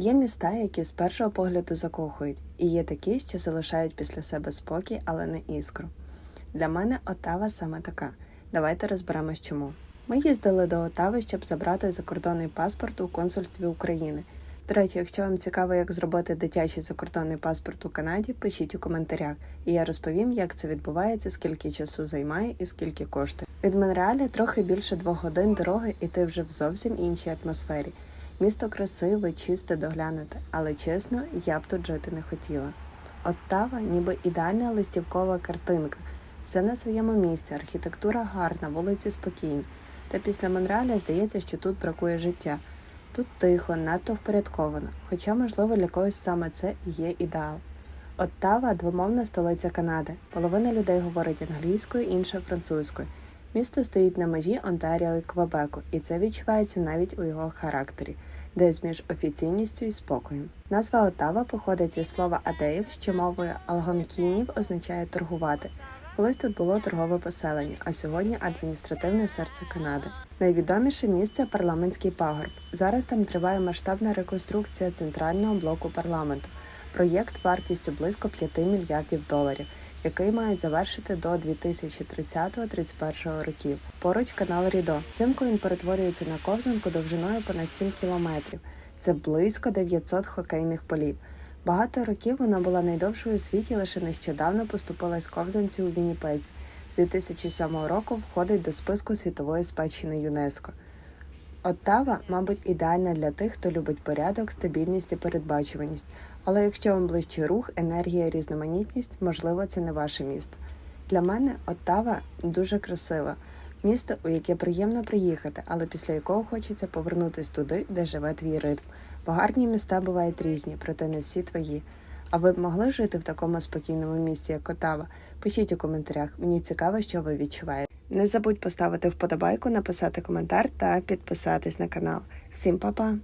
Є міста, які з першого погляду закохують, і є такі, що залишають після себе спокій, але не іскру. Для мене Отава саме така. Давайте розберемось чому. Ми їздили до Отави, щоб забрати закордонний паспорт у консульстві України. До речі, якщо вам цікаво, як зробити дитячий закордонний паспорт у Канаді, пишіть у коментарях, і я розповім, як це відбувається, скільки часу займає і скільки коштує. Від Монреаля трохи більше двох годин дороги, і ти вже в зовсім іншій атмосфері. Місто красиве, чисте, доглянуте, але чесно, я б тут жити не хотіла. Оттава ніби ідеальна листівкова картинка. Все на своєму місці, архітектура гарна, вулиці спокійні. Та після Монреаля здається, що тут бракує життя. Тут тихо, надто впорядковано, хоча, можливо, для когось саме це і є ідеал. Оттава двомовна столиця Канади. Половина людей говорить англійською, інша французькою. Місто стоїть на межі Онтаріо і Квебеку, і це відчувається навіть у його характері, десь між офіційністю і спокоєм. Назва Отава походить від слова адеїв, що мовою алгонкінів означає торгувати. Колись тут було торгове поселення, а сьогодні адміністративне серце Канади. Найвідоміше місце парламентський пагорб. Зараз там триває масштабна реконструкція центрального блоку парламенту. Проєкт вартістю близько 5 мільярдів доларів, який мають завершити до 2030-31 років. Поруч канал Рідо. Взимку він перетворюється на ковзанку довжиною понад 7 кілометрів. Це близько 900 хокейних полів. Багато років вона була найдовшою у світі, лише нещодавно поступилась ковзанці у Вінніпезі. З 2007 року входить до списку світової спадщини ЮНЕСКО. Оттава, мабуть, ідеальна для тих, хто любить порядок, стабільність і передбачуваність. Але якщо вам ближче рух, енергія, різноманітність, можливо, це не ваше місто. Для мене Оттава дуже красива. Місто, у яке приємно приїхати, але після якого хочеться повернутися туди, де живе твій ритм. Бо гарні міста бувають різні, проте не всі твої. А ви б могли жити в такому спокійному місті, як Отава? Пишіть у коментарях. Мені цікаво, що ви відчуваєте. Не забудь поставити вподобайку, написати коментар та підписатись на канал. Всім па-па!